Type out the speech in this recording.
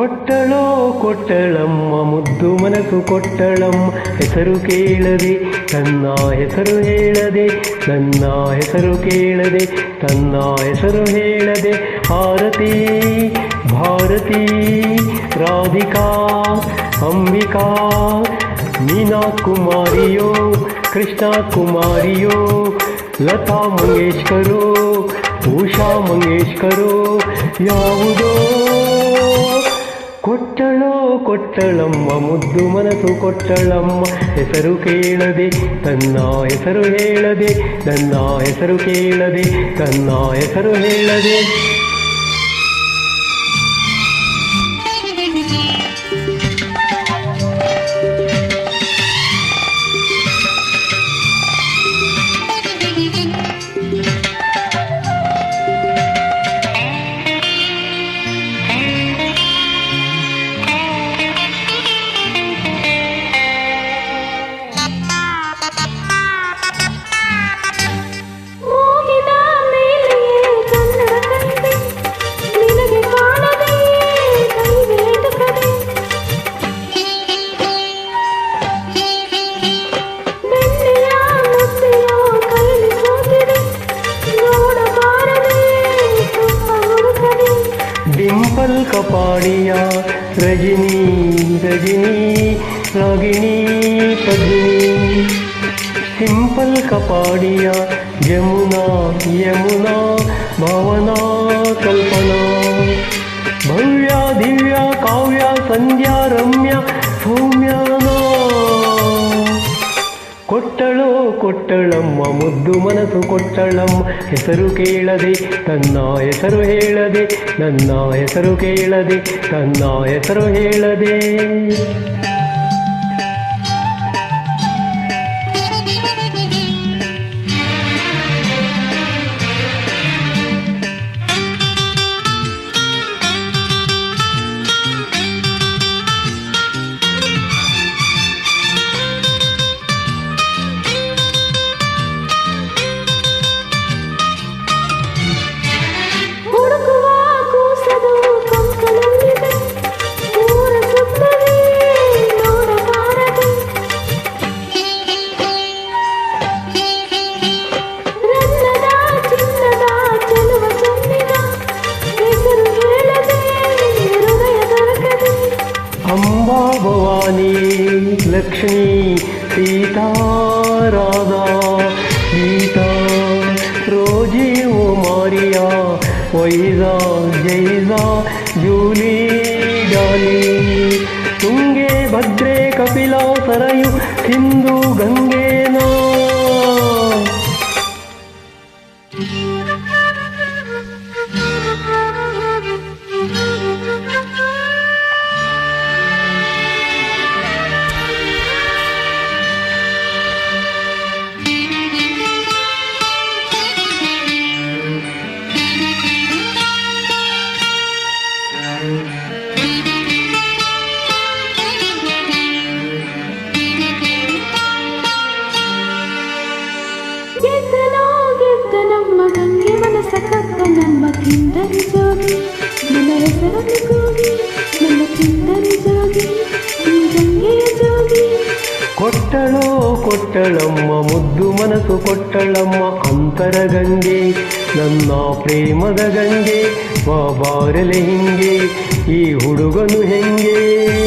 ಕೊಟ್ಟಳೋ ಕೊಟ್ಟಳಮ್ಮ, ಮುದ್ದು ಮನಸ್ಸು ಕೊಟ್ಟಳಮ್ಮ. ಹೆಸರು ಕೇಳದೆ, ತನ್ನ ಹೆಸರು ಹೇಳದೆ, ನನ್ನ ಹೆಸರು ಕೇಳದೆ, ತನ್ನ ಹೆಸರು ಹೇಳದೆ. ಆರತಿ ಭಾರತಿ, ರಾಧಿಕಾ, ಅಂಬಿಕಾ, ಮೀನಾ ಕುಮಾರಿಯೋ, ಕೃಷ್ಣ ಕುಮಾರಿಯೋ, ಲತಾ ಮಂಗೇಶ್ಕರು, ಉಷಾ ಮಂಗೇಶ್ಕರು, ಯಾವುದೋ ಕೊಟ್ಟಳೋ ಕೊಟ್ಟಳಮ್ಮ, ಮುದ್ದು ಮನಸ್ಸು ಕೊಟ್ಟಳಮ್ಮ. ಹೆಸರು ಕೇಳದೆ, ತನ್ನ ಹೆಸರು ಹೇಳದೆ ನನ್ನ ಹೆಸರು ಕೇಳದೆ, ತನ್ನ ಹೆಸರು ಹೇಳದೆ. ರಜನಿ ರಜನಿ ರಾಗಿಣಿ ಪದ್ಮಿನಿ. ಸಿಂಪಲ್ ಕಪಾಡಿಯ ಯಮುನಾ ಯಮುನಾ ಭಾವನಾ. ಕೊಟ್ಟಳೋ ಕೊಟ್ಟಳಮ್ಮ, ಮುದ್ದು ಮನಸ್ಸು ಕೊಟ್ಟಳಮ್ಮ. ಹೆಸರು ಕೇಳದೆ, ತನ್ನ ಹೆಸರು ಹೇಳದೆ ನನ್ನ ಹೆಸರು ಕೇಳದೆ, ತನ್ನ ಹೆಸರು ಹೇಳದೆ. ಅಂಬಾ ಭವಾನಿ ಲಕ್ಷ್ಮೀ ಸೀತಾ ರಾಧಾ ಗೀತಾ ರೋಜಿ ಓ ಮಾರಿಯಾ ವೈಜಾ ಜೈಜಾ ಜೂಲಿ ಡಾಲಿ ತುಂಗೆ ಭದ್ರೆ ಕಪಿಲಾ ಸರಯು ಸಿಂಧು ಗಂಗೇನಾ ಕೊಟ್ಟಳೋ ಕೊಟ್ಟಳಮ್ಮ, ಮುದ್ದು ಮನಸ್ಸು ಕೊಟ್ಟಳಮ್ಮ, ಅಂತರ ಗಂಗೆ, ನನ್ನ ಪ್ರೇಮದ ಗಂಗೆ ಬಾ ಬಾರಲೆ ಹಿಂಗೆ, ಈ ಹುಡುಗನು ಹೆಂಗೆ?